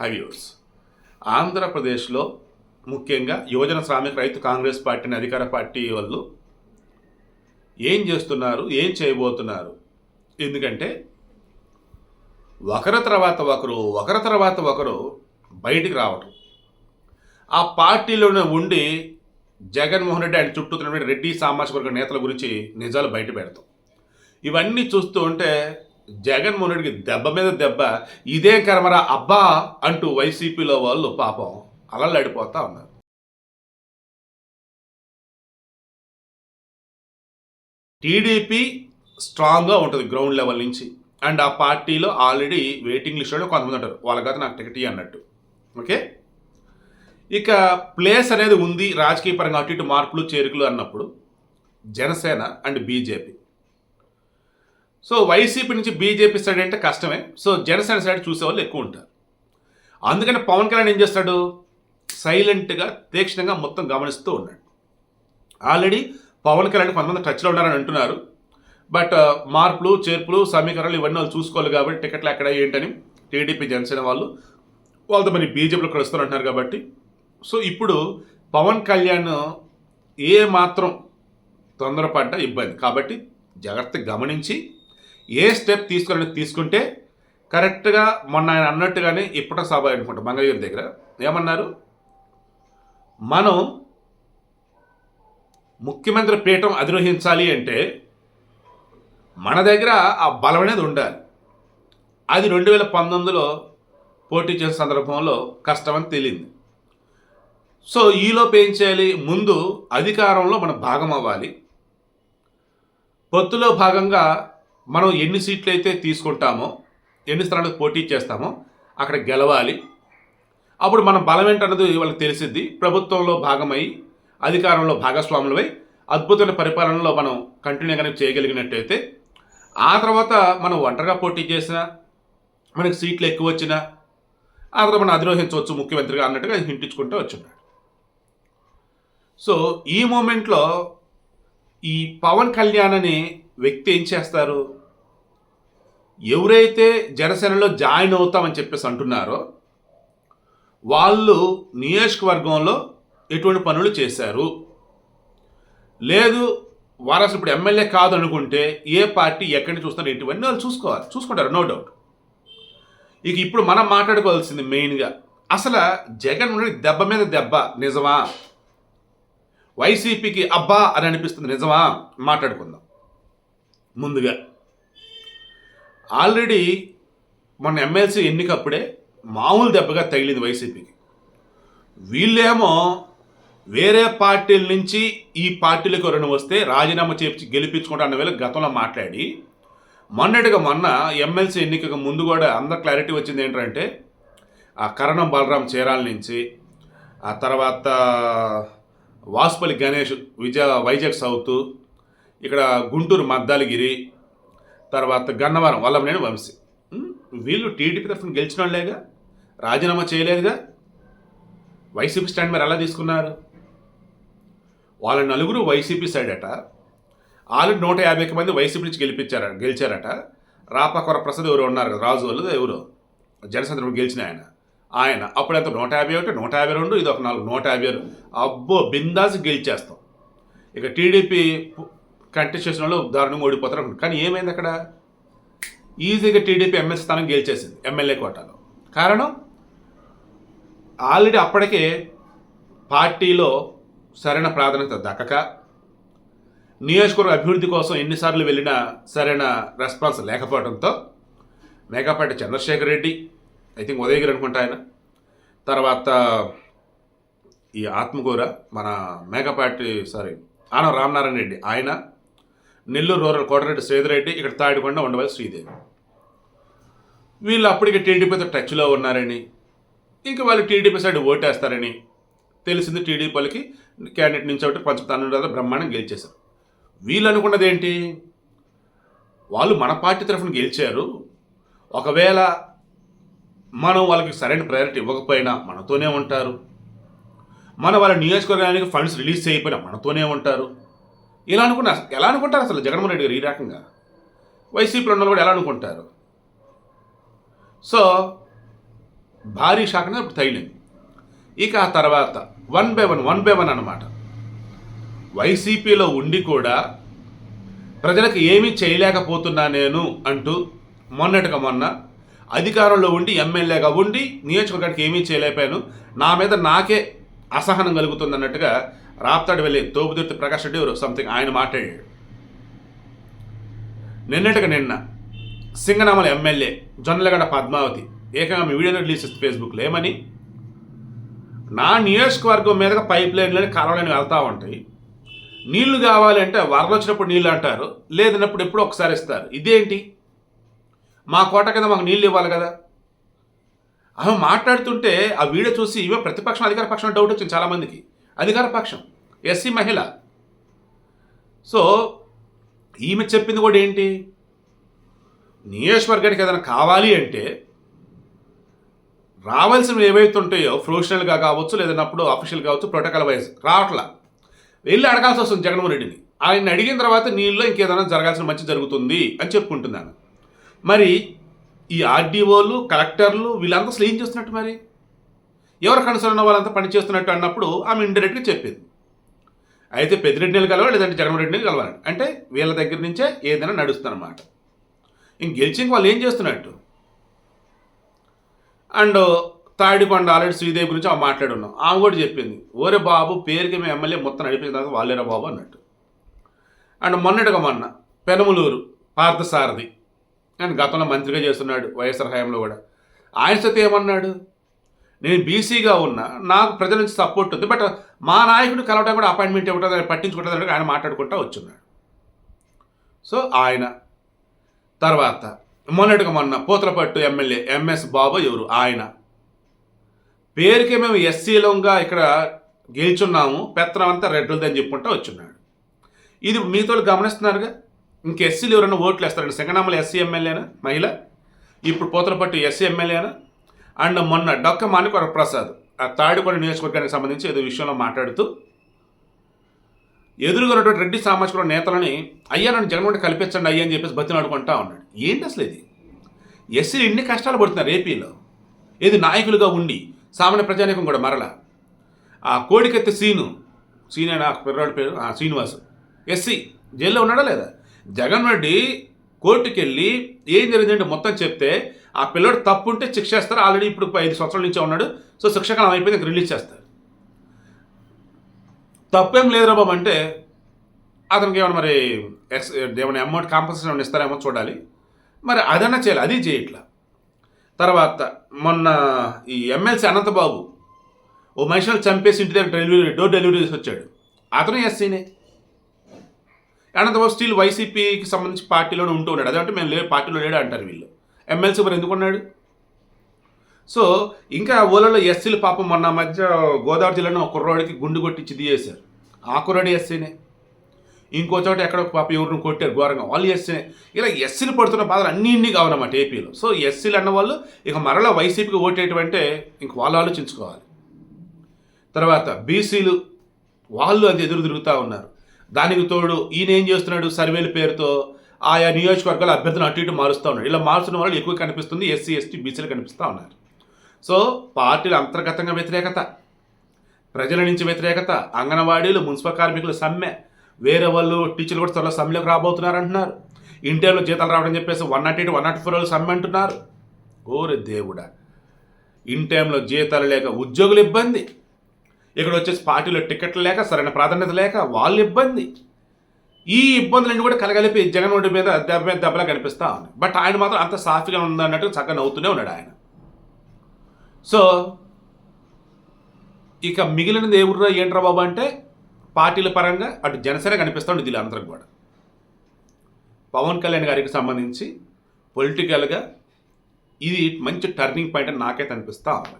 హైవ్యూర్స్ ఆంధ్రప్రదేశ్లో ముఖ్యంగా యువజన శ్రామిక రైతు కాంగ్రెస్ పార్టీని అధికార పార్టీ వాళ్ళు ఏం చేస్తున్నారు ఏం చేయబోతున్నారు? ఎందుకంటే ఒకరి తర్వాత ఒకరు ఒకరి తర్వాత ఒకరు బయటికి రావటం. ఆ పార్టీలోనే ఉండి జగన్మోహన్ రెడ్డి ఆయన చుట్టూ రెడ్డి సామాజిక వర్గ నేతల గురించి నిజాలు బయట పెడతాం. ఇవన్నీ చూస్తూ ఉంటే జగన్మోహన్ రెడ్డికి దెబ్బ మీద దెబ్బ ఇదే కర్మరా అబ్బా అంటూ వైసీపీలో వాళ్ళు పాపం అలల్లాడిపోతా ఉన్నారు. టీడీపీ స్ట్రాంగ్గా ఉంటుంది గ్రౌండ్ లెవెల్ నుంచి. అండ్ ఆ పార్టీలో ఆల్రెడీ వెయిటింగ్ లిస్ట్లో కొంతమంది ఉంటారు. వాళ్ళకైతే నాకు టికెట్ అన్నట్టు. ఓకే? ఇక ప్లేస్ అనేది ఉంది రాజకీయ పరంగా అటు ఇటు మార్పులు చేరికలు అన్నప్పుడు Janasena and BJP. So YCP నుంచి బీజేపీ సైడ్ అంటే కష్టమే. సో జనసేన సైడ్ చూసేవాళ్ళు ఎక్కువ ఉంటారు. అందుకని పవన్ కళ్యాణ్ ఏం చేస్తాడు? సైలెంట్గా తీక్షణంగా మొత్తం గమనిస్తూ ఉన్నాడు. ఆల్రెడీ పవన్ కళ్యాణ్ కొంతమంది టచ్లో ఉన్నారని అంటున్నారు. బట్ uh, మార్పులు చేర్పులు సమీకరణలు ఇవన్నీ వాళ్ళు చూసుకోవాలి కాబట్టి టికెట్లు ఎక్కడ ఏంటని టీడీపీ జనసేన వాళ్ళు వాళ్ళతో మరి బీజేపీలో కలుస్తారంటున్నారు కాబట్టి. సో ఇప్పుడు పవన్ కళ్యాణ్ ఏ మాత్రం తొందరపడ్డ ఇబ్బంది. కాబట్టి జాగ్రత్త గమనించి ఏ స్టెప్ తీసుకోవాలని తీసుకుంటే కరెక్ట్గా మొన్న ఆయన అన్నట్టుగానే ఇప్పట సభ అనుకుంటా మంగళగిరి దగ్గర ఏమన్నారు? మనం ముఖ్యమంత్రి పీఠం అధిరోహించాలి అంటే మన దగ్గర ఆ బలం అనేది ఉండాలి. అది రెండు వేల పంతొమ్మిదిలో పోటీ చేసే సందర్భంలో కష్టమని తెలియంది సో ఈలోపు ఏం చేయాలి? ముందు అధికారంలో మనం భాగం అవ్వాలి. పొత్తులో భాగంగా మనం ఎన్ని సీట్లు అయితే తీసుకుంటామో ఎన్ని స్థానాలకు పోటీ చేస్తామో అక్కడ గెలవాలి. అప్పుడు మన బలం ఏంటన్నది వాళ్ళకి తెలిసిద్ది. ప్రభుత్వంలో భాగమై అధికారంలో భాగస్వాములమై అద్భుతమైన పరిపాలనలో మనం కంటిన్యూగానే చేయగలిగినట్టయితే ఆ తర్వాత మనం ఒంటరిగా పోటీ చేసినా మనకి సీట్లు ఎక్కువ వచ్చినా ఆ తర్వాత మనం అధిరోహించవచ్చు ముఖ్యమంత్రిగా అన్నట్టుగా హింటించుకుంటూ వచ్చున్నాడు సో ఈ మూమెంట్లో ఈ పవన్ కళ్యాణ్ అనే వ్యక్తి ఏం చేస్తారు? ఎవరైతే జనసేనలో జాయిన్ అవుతామని చెప్పేసి అంటున్నారో వాళ్ళు నియోజకవర్గంలో ఎటువంటి పనులు చేశారు? లేదు వారు అసలు ఇప్పుడు ఎమ్మెల్యే కాదు అనుకుంటే ఏ పార్టీ ఎక్కడిని చూస్తున్నారు ఇటువన్నీ వాళ్ళు చూసుకోవాలి. చూసుకుంటారు నో డౌట్ ఇక ఇప్పుడు మనం మాట్లాడుకోవాల్సింది మెయిన్గా అసలు జగన్ ఉన్న దెబ్బ మీద దెబ్బ నిజమా? వైసీపీకి అబ్బా అని అనిపిస్తుంది నిజమా? మాట్లాడుకుందాం. ముందుగా. ఆల్రెడీ మొన్న ఎమ్మెల్సీ ఎన్నికప్పుడే మామూలు దెబ్బగా తగిలింది వైసీపీకి వీళ్ళేమో వేరే పార్టీల నుంచి ఈ పార్టీలకు రెండు వస్తే రాజీనామా చేపించి గెలిపించుకుంటా అన్న వేళ గతంలో మాట్లాడి మొన్నటిగా మొన్న ఎమ్మెల్సీ ఎన్నికకు ముందు కూడా అందరు క్లారిటీ వచ్చింది ఏంటంటే ఆ కరణం బలరాం చీరాల నుంచి ఆ తర్వాత వాసుపల్లి గణేష్ విజయ వైజాగ్ సౌత్ ఇక్కడ గుంటూరు మద్దాలగిరి తర్వాత గన్నవరం వల్లభనేని వంశీ. వీళ్ళు టీడీపీ తరఫున గెలిచిన వాళ్ళేగా రాజీనామా చేయలేదుగా? వైసీపీ స్టాండ్ మరి ఎలా తీసుకున్నారు? వాళ్ళ నలుగురు వైసీపీ సైడ్ అట ఆల్రెడీ నూట యాభై మంది వైసీపీ నుంచి గెలిపించారట గెలిచారట. రాపాకొర ప్రసాద్ ఎవరు ఉన్నారు కదా రాజు వాళ్ళు ఎవరు? జనసంద్రం గెలిచిన ఆయన. ఆయన అప్పుడు ఎంత నూట యాభై ఒకటి నూట యాభై రెండు ఇది ఒక నాలుగు నూట యాభై ఆరు. అబ్బో బిందాస్ గెలిచేస్తాం. ఇక టీడీపీ కంటెస్ట్ చేసిన వాళ్ళు దారుణంగా ఓడిపోతారు అనుకుంటారు. కానీ ఏమైంది అక్కడ? ఈజీగా టీడీపీ ఎమ్మెల్సీ స్థానం గెలిచేసింది ఎమ్మెల్యే కోటాలో. కారణం? ఆల్రెడీ అప్పటికే పార్టీలో సరైన ప్రాధాన్యత దక్కక నియోజకవర్గ అభివృద్ధి కోసం ఎన్నిసార్లు వెళ్ళినా సరైన రెస్పాన్స్ లేకపోవడంతో మేకపాటి చంద్రశేఖర్ రెడ్డి ఐ థింక్ ఉదయగిరి అనుకుంటా ఆయన తర్వాత ఈ ఆత్మకూర మన మేకపాటి సారీ ఆనం రామనారాయణ రెడ్డి ఆయన నెల్లూరు రూరల్ కోటరెడ్డి శ్రీధరెడ్డి ఇక్కడ తాడికొండ ఉండవల్లి శ్రీదేవి. వీళ్ళు అప్పటికే టీడీపీతో టచ్లో ఉన్నారని ఇంకా వాళ్ళు టీడీపీ సైడ్ ఓటేస్తారని తెలిసింది టీడీపీ వాళ్ళకి క్యాండిడేట్ నుంచి ఒకటి పంచుతాను బ్రహ్మాండం గెలిచేశారు. వీళ్ళు అనుకున్నది ఏంటి? వాళ్ళు మన పార్టీ తరఫున గెలిచారు. ఒకవేళ మనం వాళ్ళకి సరైన ప్రయారిటీ ఇవ్వకపోయినా మనతోనే ఉంటారు. మన వాళ్ళ నియోజకవర్గానికి ఫండ్స్ రిలీజ్ చేయకపోయినా మనతోనే ఉంటారు. ఇలా అనుకున్నా ఎలా అనుకుంటారు అసలు జగన్మోహన్ రెడ్డి గారు ఈ రకంగా? వైసీపీలో ఉన్న వాళ్ళు కూడా ఎలా అనుకుంటారు? సో భారీ షాక్ అనేది అప్పుడు తగిలింది. ఇక ఆ తర్వాత one by one one by one అనమాట వైసీపీలో ఉండి కూడా ప్రజలకు ఏమీ చేయలేకపోతున్నా నేను అంటూ మొన్నటిగా మొన్న అధికారంలో ఉండి ఎమ్మెల్యేగా ఉండి నియోజకవర్గానికి ఏమీ చేయలేకపోయాను. నా మీద నాకే అసహనం కలుగుతుంది అన్నట్టుగా రాప్తాడు వెళ్ళి తోపుదుర్తి ప్రకాష్ రెడ్డి సంథింగ్ ఆయన మాట్లాడాడు నిన్నటిగా నిన్న సింగనామల ఎమ్మెల్యే జొన్నలగడ పద్మావతి ఏకంగా మీ వీడియో రిలీజ్ చేస్తే ఫేస్బుక్లో. ఏమని? నా నియోజకవర్గం మీదగా పైప్ లైన్లని కాలువలని వెళ్తూ ఉంటాయి నీళ్ళు కావాలంటే వరద వచ్చినప్పుడు నీళ్ళు అంటారు లేదన్నప్పుడు ఎప్పుడో ఒకసారి ఇస్తారు. ఇదేంటి? మా కోట కింద మాకు నీళ్ళు ఇవ్వాలి కదా? ఆమె మాట్లాడుతుంటే ఆ వీడియో చూసి ఇవే ప్రతిపక్షం అధికార పక్షం డౌట్ వచ్చింది చాలామందికి. అధికార పక్షం ఎస్సీ మహిళ. సో ఈమె చెప్పింది కూడా ఏంటి? నియోజకవర్గానికి ఏదైనా కావాలి అంటే రావాల్సినవి ఏవైతే ఉంటాయో ప్రొఫెషనల్గా కావచ్చు లేదన్నప్పుడు అఫీషియల్ కావచ్చు ప్రోటోకాల్ వైజ్ రావట్లా. వెళ్ళి అడగాల్సి వస్తుంది జగన్మోహన్ రెడ్డిని. ఆయన అడిగిన తర్వాత నీళ్ళు ఇంకేదైనా జరగాల్సిన మంచి జరుగుతుంది అని చెప్పుకుంటున్నాను. మరి ఈ ఆర్డీఓలు కలెక్టర్లు వీళ్ళంతా అసలు ఏం చేస్తున్నట్టు మరి? ఎవరు కన్సర్న్ ఉన్న వాళ్ళంతా పని చేస్తున్నట్టు అన్నప్పుడు ఆమె ఇండైరెక్ట్గా చెప్పింది. అయితే పెద్దిరెడ్డిని కలవాలి లేదంటే జగన్మోహన్ కలవాలి అంటే వీళ్ళ దగ్గర నుంచే ఏదైనా నడుస్తుందన్నమాట. ఇంక గెలిచింక వాళ్ళు ఏం చేస్తున్నట్టు? అండ్ తాడికొండ ఆల్రెడీ శ్రీదేవి గురించి ఆమె మాట్లాడున్నాం. ఆమె కూడా చెప్పింది ఓరే బాబు పేరుకి మేము ఎమ్మెల్యే మొత్తం నడిపిన తర్వాత వాళ్ళేరా బాబు అన్నట్టు. అండ్ మొన్నటిగా మొన్న పెనమలూరు పార్థసారథి అండ్ గతంలో మంత్రిగా చేస్తున్నాడు వైఎస్ఆర్ హయాంలో కూడా. ఆయన సతి ఏమన్నాడు? నేను బీసీగా ఉన్నా నాకు ప్రజల నుంచి సపోర్ట్ ఉంది బట్ మా నాయకుడు కలవడం కూడా అపాయింట్మెంట్ ఇవ్వడం పట్టించుకుంటుందని ఆయన మాట్లాడుకుంటూ వచ్చున్నాడు. సో ఆయన తర్వాత మొన్నటిగా మొన్న పూతలపట్టు ఎమ్మెల్యే ఎంఎస్ బాబు ఎవరు? ఆయన. పేరుకే మేము ఎస్సీలంగా ఇక్కడ గెలుచున్నాము పెత్తనం అంతా రెడ్లదని చెప్పుకుంటూ వచ్చున్నాడు. ఇది మీతో గమనిస్తున్నారుగా? ఇంక ఎస్సీలు ఎవరైనా ఓట్లు వేస్తారండి? సింగనామల ఎస్సీ ఎమ్మెల్యేనా మహిళ? ఇప్పుడు పోతలపట్టు ఎస్సీ ఎమ్మెల్యేనా అండ్ మొన్న డొక్క మాణిక ప్రసాద్ ఆ తాడికొండ నియోజకవర్గానికి సంబంధించి ఏదో విషయంలో మాట్లాడుతూ ఎదురుగొన్నటువంటి రెడ్డి సామాజిక నేతలని అయ్యా నన్ను జగన్మోహన్ కల్పించండి అయ్యా అని చెప్పేసి బతినాడుకుంటా ఉన్నాడు. ఏంటి అసలు ఇది? ఎస్సీలు ఎన్ని కష్టాలు పడుతున్నారు ఏపీలో. ఏది నాయకులుగా ఉండి సామాన్య ప్రజానీకం కూడా మరల. ఆ కోడికెత్తి సీను సీన్ అయినా పిల్లవాడి పేరు ఆ, ఎస్సీ జైల్లో ఉన్నాడా లేదా? జగన్ రెడ్డి కోర్టుకెళ్ళి ఏం జరిగిందంటే మొత్తం చెప్తే ఆ పిల్లడు తప్పు ఉంటే శిక్ష చేస్తారు. ఆల్రెడీ ఇప్పుడు ఐదు సంవత్సరాల నుంచే ఉన్నాడు. సో శిక్షకాలం అయిపోయింది రిలీజ్ చేస్తారు. తప్పేం లేదు బాబు అంటే అతనికి ఏమైనా మరి ఎక్స్ ఏమైనా అమౌంట్ కాంపన్సేషన్ ఏమైనా ఇస్తారేమో చూడాలి. మరి అదన్నా చేయాలి అది చేయట్లా తర్వాత మొన్న ఈ ఎమ్మెల్సీ అనంతబాబు ఓ మనిషిని చంపేసి ఇంటి దగ్గర డెలివరీ డోర్ డెలివరీ చేసి వచ్చాడు. అతను ఎస్సీనే. అనంతబాబు స్టిల్ వైసీపీకి సంబంధించి పార్టీలోనే ఉంటూ ఉన్నాడు. అదంటే మేము లే పార్టీలో లేడు అంటారు వీళ్ళు. ఎమ్మెల్సీ మరి ఎందుకు ఉన్నాడు సో ఇంకా ఊళ్ళలో ఎస్సీలు పాపం మొన్న మధ్య గోదావరి జిల్లాలో ఒక కుర్రోడికి గుండు కొట్టించి తీయేశారు ఆ కుర్రాడు ఎస్సీనే. ఇంకో చోట ఎక్కడ పాప ఎవరిని కొట్టారు ఘోరంగా. వాళ్ళు ఎస్సీనే. ఇలా ఎస్సీలు పడుతున్న బాధలు అన్నీ ఇన్ని కావాలన్నమాట ఏపీలో. సో ఎస్సీలు అన్నవాళ్ళు ఇక మరలా వైసీపీకి ఓటేయటం ఇంక వాళ్ళు ఆలోచించుకోవాలి. తర్వాత బీసీలు వాళ్ళు అది ఎదురు తిరుగుతూ ఉన్నారు. దానికి తోడు ఈయన ఏం చేస్తున్నాడు? సర్వేల పేరుతో ఆయా నియోజకవర్గాల అభ్యర్థులను అటు ఇటు మారుస్తూ ఉన్నారు. ఇలా మారుస్తున్న వాళ్ళు ఎక్కువ కనిపిస్తుంది. ఎస్సీ ఎస్టీ బీసీలు కనిపిస్తూ ఉన్నారు. సో పార్టీల అంతర్గతంగా వ్యతిరేకత ప్రజల నుంచి వ్యతిరేకత అంగన్వాడీలు మున్సిపల్ కార్మికులు సమ్మె వేరే వాళ్ళు టీచర్లు కూడా త్వరలో సమ్మెలోకి రాబోతున్నారు అంటున్నారు. ఇంటర్లో జీతాలు రావడం చెప్పేసి one not eight one not four వాళ్ళు సమ్మె అంటున్నారు. ఓరే దేవుడా. ఇన్ టైంలో జీతాలు లేక ఉద్యోగులు ఇబ్బంది. ఇక్కడ వచ్చేసి పార్టీలో టికెట్లు లేక సరైన ప్రాధాన్యత లేక వాళ్ళు ఇబ్బంది. ఈ ఇబ్బందులన్నీ కూడా కలగలిపి జగన్ రెడ్డి మీద దెబ్బ మీద దెబ్బలా కనిపిస్తూ ఉంది బట్ ఆయన మాత్రం అంత సాఫీగా ఉందన్నట్టు చక్కగా నవ్వుతూనే ఉన్నాడు ఆయన. సో ఇక మిగిలినది ఏ ఏంట్రా బాబు అంటే పార్టీల పరంగా అటు జనసేన కనిపిస్తూ ఉంది వీళ్ళందరికి కూడా. పవన్ కళ్యాణ్ గారికి సంబంధించి పొలిటికల్గా ఇది మంచి టర్నింగ్ పాయింట్ అని నాకైతే అనిపిస్తూ ఉంది.